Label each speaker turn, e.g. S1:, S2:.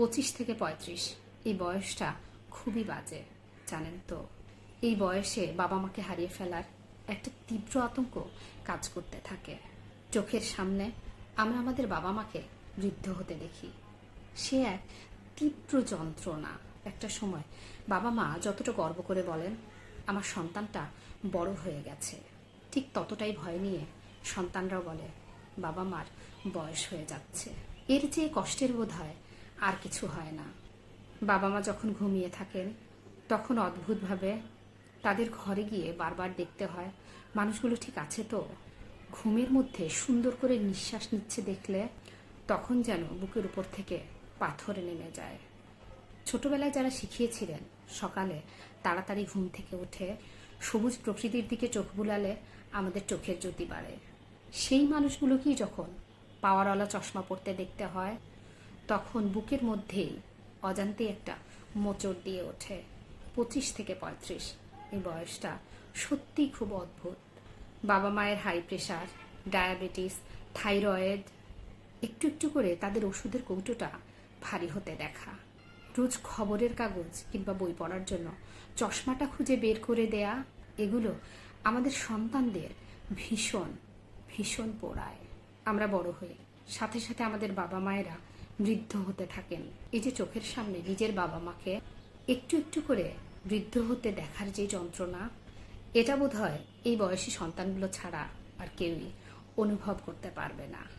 S1: পঁচিশ থেকে পঁয়ত্রিশ। এই বয়সটা খুবই বাজে, জানেন তো। এই বয়সে বাবা মাকে হারিয়ে ফেলার একটা তীব্র আতঙ্ক কাজ করতে থাকে। চোখের সামনে আমরা আমাদের বাবা মাকে বৃদ্ধ হতে দেখি। সে এক তীব্র যন্ত্রণা। একটা সময় বাবা মা যতটা গর্ব করে বলেন, আমার সন্তানটা বড় হয়ে গেছে। ঠিক ততটাই ভয় নিয়ে সন্তানরাও বলে, বাবা মার বয়স হয়ে যাচ্ছে। এর যে কষ্টের বোধ হয় আর কিছু হয় না। বাবা মা যখন ঘুমিয়ে থাকেন, তখন অদ্ভুতভাবে তাদের ঘরে গিয়ে বারবার দেখতে হয়, মানুষগুলো ঠিক আছে তো? ঘুমের মধ্যে সুন্দর করে নিঃশ্বাস নিচ্ছে দেখলে তখন যেন বুকের উপর থেকে পাথরে নেমে যায়। ছোটবেলায় যারা শিখিয়েছিলেন, সকালে তাড়াতাড়ি ঘুম থেকে উঠে সবুজ প্রকৃতির দিকে চোখ বুলালে আমাদের চোখের জ্যোতি বাড়ে। সেই মানুষগুলোকেই যখন পাওয়ারওয়ালা চশমা পড়তে দেখতে হয় তখন বুকের মধ্যেই অজান্তে একটা মোচড় দিয়ে ওঠে। পঁচিশ থেকে পঁয়ত্রিশ। এই বয়সটা সত্যিই খুব অদ্ভুত। বাবা মায়ের হাই প্রেশার ডায়াবেটিস, থাইরয়েড, একটু একটু করে তাদের ওষুধের কৌটোটা ভারী হতে দেখা। রোজ খবরের কাগজ কিংবা বই পড়ার জন্য চশমাটা খুঁজে বের করে দেয়া, এগুলো আমাদের সন্তানদের ভীষণ ভীষণ পোড়ায়। আমরা বড় হই সাথে সাথে আমাদের বাবা মায়েরা বৃদ্ধ হতে থাকেন। এই যে চোখের সামনে নিজের বাবা মাকে একটু একটু করে বৃদ্ধ হতে দেখার যে যন্ত্রণা, এটা বোধ হয় এই বয়সী সন্তানগুলো ছাড়া আর কেউই অনুভব করতে পারবে না।